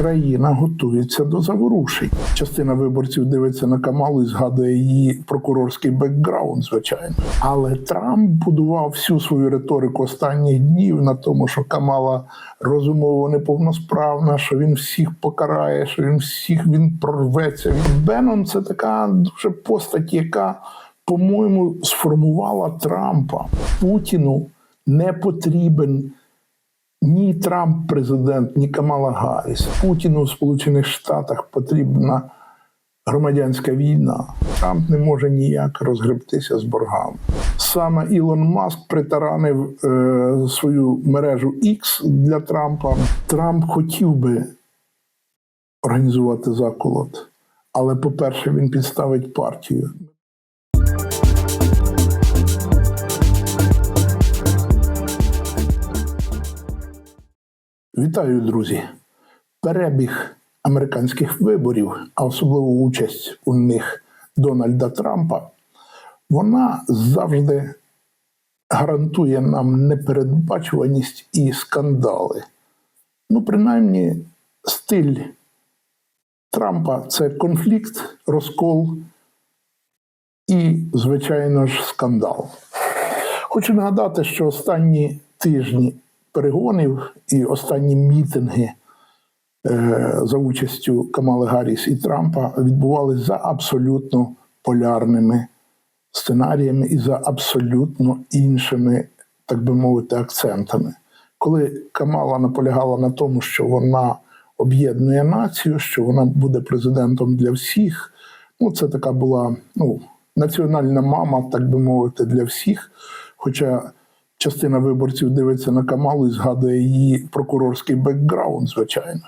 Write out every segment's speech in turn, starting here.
країна готується до заворушень. Частина виборців дивиться на Камалу і згадує її прокурорський бекграунд, звичайно. Але Трамп будував всю свою риторику останніх днів на тому, що Камала розумово неповносправна, що він всіх покарає, що він всіх він прорветься. Беннон це така дуже постать, яка, по-моєму, сформувала Трампа. Путіну не потрібен ні Трамп президент, ні Камала Гарріс. Путіну в Сполучених Штатах потрібна громадянська війна. Трамп не може ніяк розгребтися з боргами. Саме Ілон Маск притаранив е, свою мережу X для Трампа. Трамп хотів би організувати заколот, але, по-перше, він підставить партію. Вітаю, друзі! Перебіг американських виборів, а особливо участь у них Дональда Трампа, вона завжди гарантує нам непередбачуваність і скандали. Ну, принаймні, стиль Трампа це конфлікт, розкол і, звичайно ж, скандал. Хочу нагадати, що останні тижні перегонів і останні мітинги е, за участю Камали Гарріс і Трампа відбувалися за абсолютно полярними сценаріями і за абсолютно іншими, так би мовити, акцентами. Коли Камала наполягала на тому, що вона об'єднує націю, що вона буде президентом для всіх, ну це така була ну, національна мама, так би мовити, для всіх. Хоча частина виборців дивиться на Камалу і згадує її прокурорський бекграунд, звичайно.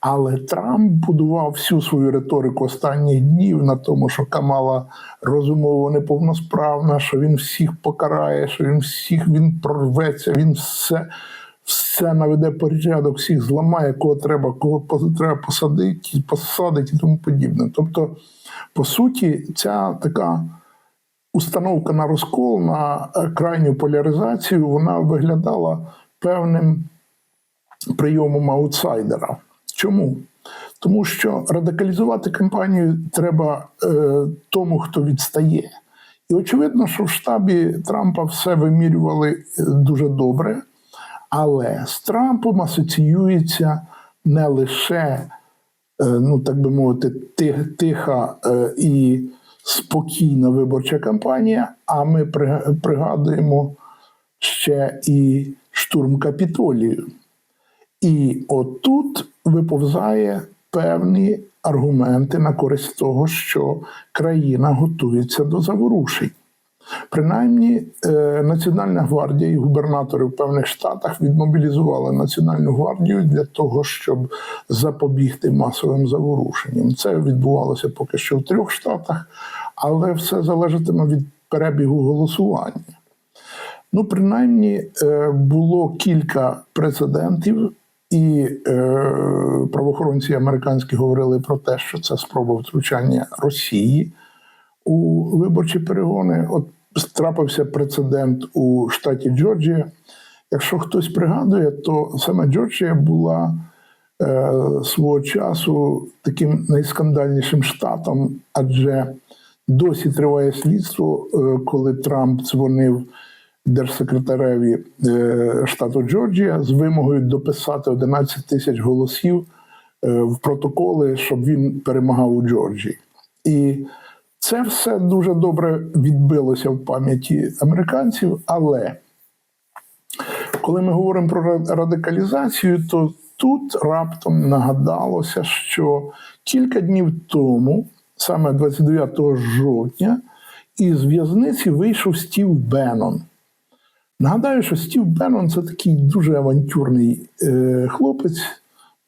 Але Трамп будував всю свою риторику останніх днів на тому, що Камала розумово неповносправна, що він всіх покарає, що він всіх він прорветься, він все, все наведе порядок, всіх зламає, кого треба, кого треба посадити, посадити і тому подібне. Тобто, по суті, ця така установка на розкол, на е, крайню поляризацію, вона виглядала певним прийомом аутсайдера. Чому? Тому що радикалізувати кампанію треба е, тому, хто відстає. І очевидно, що в штабі Трампа все вимірювали е, дуже добре, але з Трампом асоціюється не лише, е, ну так би мовити, ти- тиха е, і спокійна виборча кампанія, а ми пригадуємо ще і штурм Капітолію. І отут виповзає певні аргументи на користь того, що країна готується до заворушень. Принаймні, е, Національна гвардія і губернатори в певних штатах відмобілізували Національну гвардію для того, щоб запобігти масовим заворушенням. Це відбувалося поки що в трьох штатах, але все залежатиме від перебігу голосування. Ну, принаймні, е, було кілька прецедентів, і е, правоохоронці американські говорили про те, що це спроба втручання Росії у виборчі перегони. От трапився прецедент у штаті Джорджія. Якщо хтось пригадує, то саме Джорджія була е, свого часу таким найскандальнішим штатом, адже досі триває слідство, е, коли Трамп дзвонив держсекретареві е, штату Джорджія з вимогою дописати 11 тисяч голосів е, в протоколи, щоб він перемагав у Джорджії. І це все дуже добре відбилося в пам'яті американців, але коли ми говоримо про радикалізацію, то тут раптом нагадалося, що кілька днів тому, саме 29 жовтня, із в'язниці вийшов Стів Беннон. Нагадаю, що Стів Беннон це такий дуже авантюрний е, хлопець,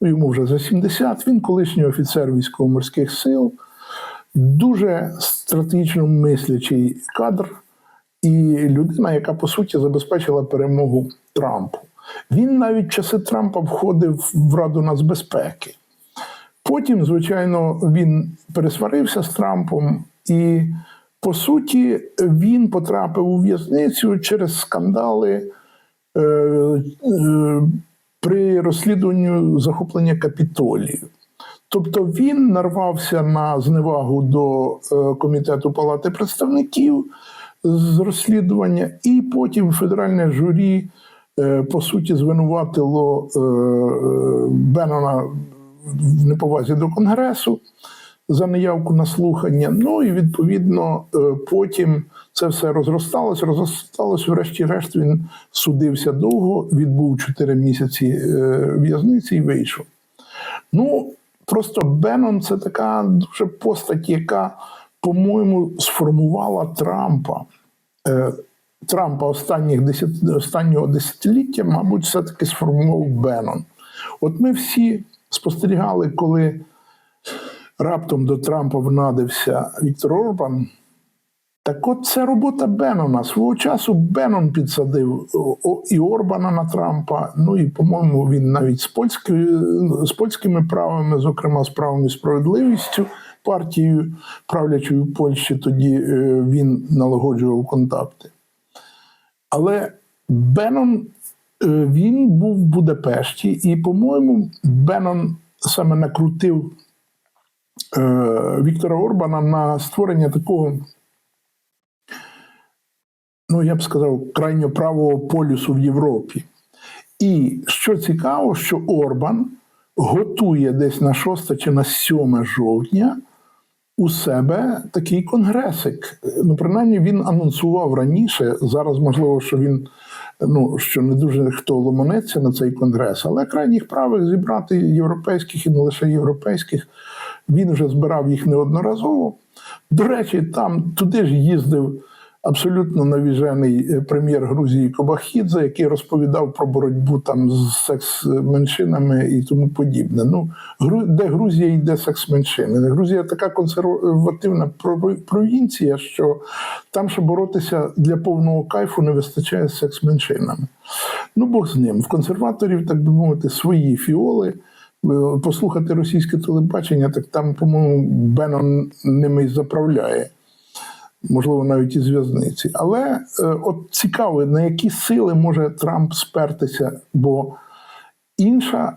ну, йому вже за 70, він колишній офіцер військово-морських сил, дуже стратегічно мислячий кадр і людина, яка по суті забезпечила перемогу Трампу. Він навіть часи Трампа входив в Раду нацбезпеки. Потім, звичайно, він пересварився з Трампом, і по суті він потрапив у в'язницю через скандали е, е, при розслідуванні захоплення Капітолію. Тобто він нарвався на зневагу до е, комітету Палати представників з розслідування, і потім федеральне журі е, по суті звинуватило е, Беннона в неповазі до Конгресу за неявку на слухання. Ну і відповідно потім це все розросталось, розросталось. Врешті-решт він судився довго, відбув 4 місяці в'язниці і вийшов. Ну, просто Беннон це така дуже постать, яка, по-моєму, сформувала Трампа. Е, Трампа останніх десят, останнього десятиліття, мабуть, все-таки сформував Беннон. От ми всі спостерігали, коли раптом до Трампа внадився Віктор Орбан. Так от це робота Беннона. Свого часу Беннон підсадив і Орбана на Трампа. Ну і, по-моєму, він навіть з, польською, з польськими правами, зокрема з правом і справедливістю, партією правлячою Польщі, тоді е, він налагоджував контакти. Але Беннон е, він був в Будапешті, і, по-моєму, Беннон саме накрутив е, Віктора Орбана на створення такого ну я б сказав, крайньо правого полюсу в Європі. І що цікаво, що Орбан готує десь на 6 чи на 7 жовтня у себе такий конгресик. Ну, принаймні, він анонсував раніше. Зараз, можливо, що він ну, що не дуже хто ломанеться на цей конгрес, але крайніх правих зібрати європейських і не лише європейських. Він вже збирав їх неодноразово. До речі, там туди ж їздив абсолютно навіжений е, прем'єр Грузії Кобахідзе, який розповідав про боротьбу там з секс-меншинами і тому подібне. Ну, де Грузія йде секс-меншини? Грузія така консервативна провінція, що там, щоб боротися для повного кайфу, не вистачає секс-меншинами. Ну, Бог з ним. В консерваторів, так би мовити, свої фіоли. Е, Послухати російське телебачення, так там, по-моєму, Беннон ними й заправляє можливо, навіть із в'язниці. Але е, от цікаво, на які сили може Трамп спертися, бо інша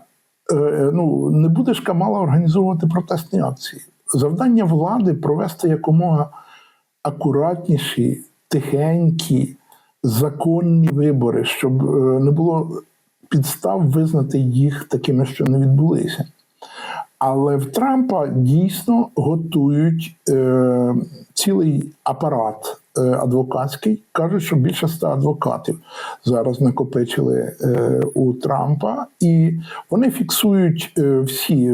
е, ну, не буде ж Камала організовувати протестні акції. Завдання влади провести якомога акуратніші, тихенькі, законні вибори, щоб е, не було підстав визнати їх такими, що не відбулися. Але в Трампа дійсно готують е, цілий апарат е, адвокатський. Кажуть, що більше ста адвокатів зараз накопичили е, у Трампа, і вони фіксують е, всі.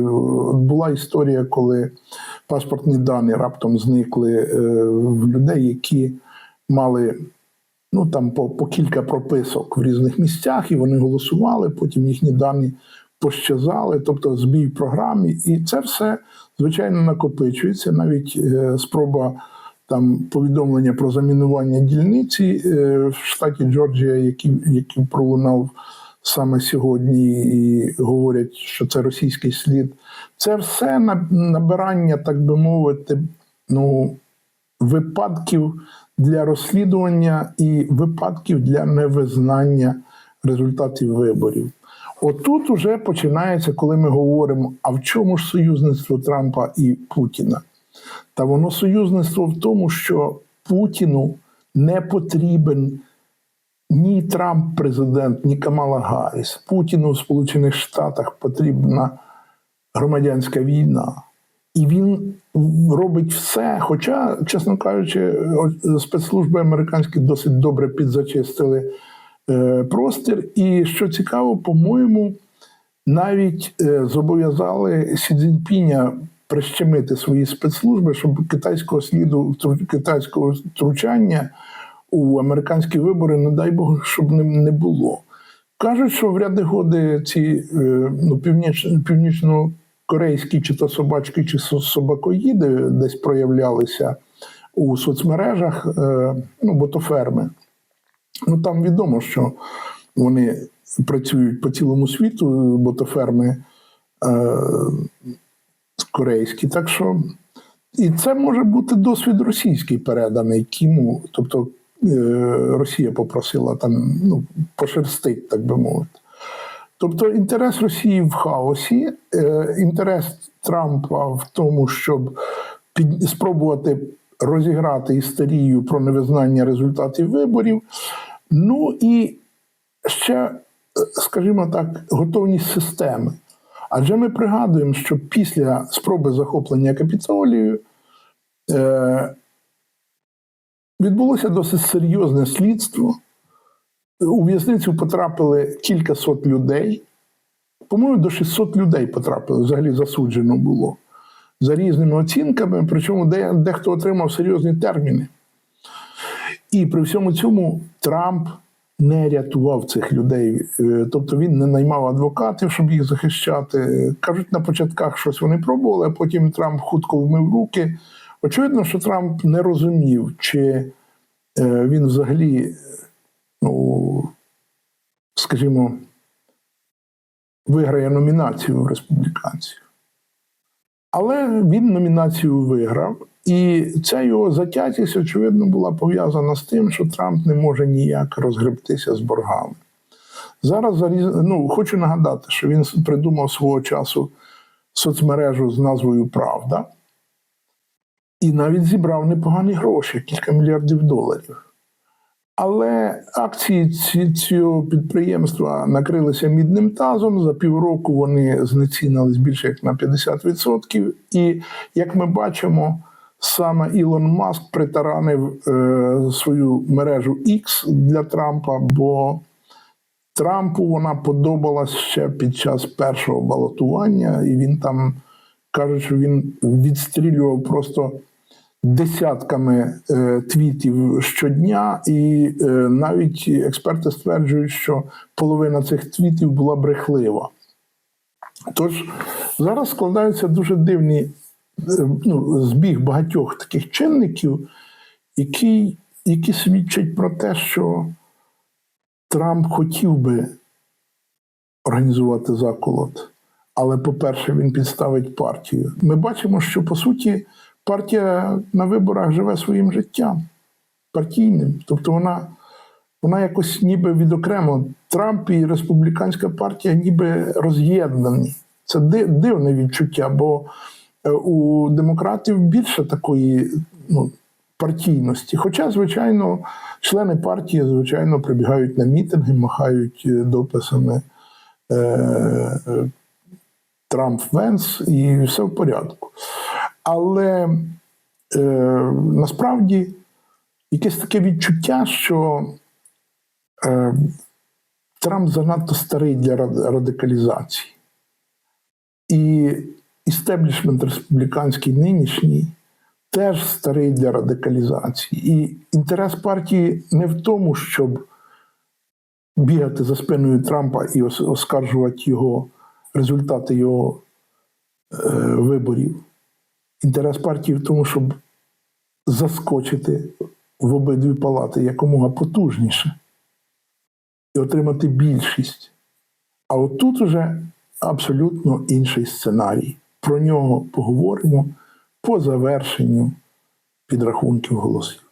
Була історія, коли паспортні дані раптом зникли е, в людей, які мали. Ну там по, по кілька прописок в різних місцях, і вони голосували. Потім їхні дані пощазали, тобто збій в програмі, і це все звичайно накопичується. Навіть е, спроба там повідомлення про замінування дільниці е, в штаті Джорджія, який, який пролунав саме сьогодні, і говорять, що це російський слід. Це все на- набирання, так би мовити, ну випадків для розслідування і випадків для невизнання результатів виборів. Отут уже починається, коли ми говоримо, а в чому ж союзництво Трампа і Путіна? Та воно союзництво в тому, що Путіну не потрібен ні Трамп президент, ні Камала Гарріс. Путіну в Сполучених Штатах потрібна громадянська війна. І він робить все. Хоча, чесно кажучи, спецслужби американські досить добре підзачистили простір. І що цікаво, по-моєму, навіть е, зобов'язали Сі Цзіньпіня прищемити свої спецслужби, щоб китайського сліду китайського втручання у американські вибори, не дай Бог, щоб не, не було. Кажуть, що в ряди годи ці е, ну, північ, північно-корейські чи то собачки, чи собакоїди десь проявлялися у соцмережах, е, ну, ботоферми. Ну там відомо, що вони працюють по цілому світу, ботоферми е, корейські. Так що і це може бути досвід російський переданий Кіму. Тобто е, Росія попросила там ну, пошерстить, так би мовити. Тобто інтерес Росії в хаосі, е, інтерес Трампа в тому, щоб під, спробувати розіграти істерію про невизнання результатів виборів. Ну і ще, е, скажімо так, готовність системи. Адже ми пригадуємо, що після спроби захоплення капітолію е, відбулося досить серйозне слідство. У в'язницю потрапили кілька сот людей. По-моєму, до 600 людей потрапили, взагалі засуджено було за різними оцінками, причому де, дехто отримав серйозні терміни. І при всьому цьому Трамп не рятував цих людей. Е, Тобто він не наймав адвокатів, щоб їх захищати. Кажуть, на початках щось вони пробували, а потім Трамп хутко вмив руки. Очевидно, що Трамп не розумів, чи е, він взагалі, ну, скажімо, виграє номінацію в республіканців. Але він номінацію виграв, і ця його затятість, очевидно, була пов'язана з тим, що Трамп не може ніяк розгребтися з боргами. Зараз ну, хочу нагадати, що він придумав свого часу соцмережу з назвою Правда і навіть зібрав непогані гроші, кілька мільярдів доларів. Але акції цього підприємства накрилися мідним тазом. За півроку вони знецінились більше як на 50%. І як ми бачимо, саме Ілон Маск притаранив е, свою мережу X для Трампа, бо Трампу вона подобалась ще під час першого балотування, і він там каже, що він відстрілював просто десятками е, твітів щодня, і е, навіть експерти стверджують, що половина цих твітів була брехлива. Тож зараз складаються дуже дивні ну, збіг багатьох таких чинників, які, які свідчать про те, що Трамп хотів би організувати заколот. Але, по-перше, він підставить партію. Ми бачимо, що по суті партія на виборах живе своїм життям партійним. Тобто вона, вона якось ніби відокремо. Трамп і республіканська партія ніби роз'єднані. Це дивне відчуття, бо у демократів більше такої ну, партійності. Хоча, звичайно, члени партії, звичайно, прибігають на мітинги, махають е, дописами. Е, е, Трамп Венс і все в порядку. Але е, насправді якесь таке відчуття, що е, Трамп занадто старий для радикалізації. І істеблішмент республіканський нинішній теж старий для радикалізації. І інтерес партії не в тому, щоб бігати за спиною Трампа і оскаржувати його результати його е, виборів. Інтерес партії в тому, щоб заскочити в обидві палати якомога потужніше і отримати більшість. А отут уже абсолютно інший сценарій про нього поговоримо по завершенню підрахунків голосів.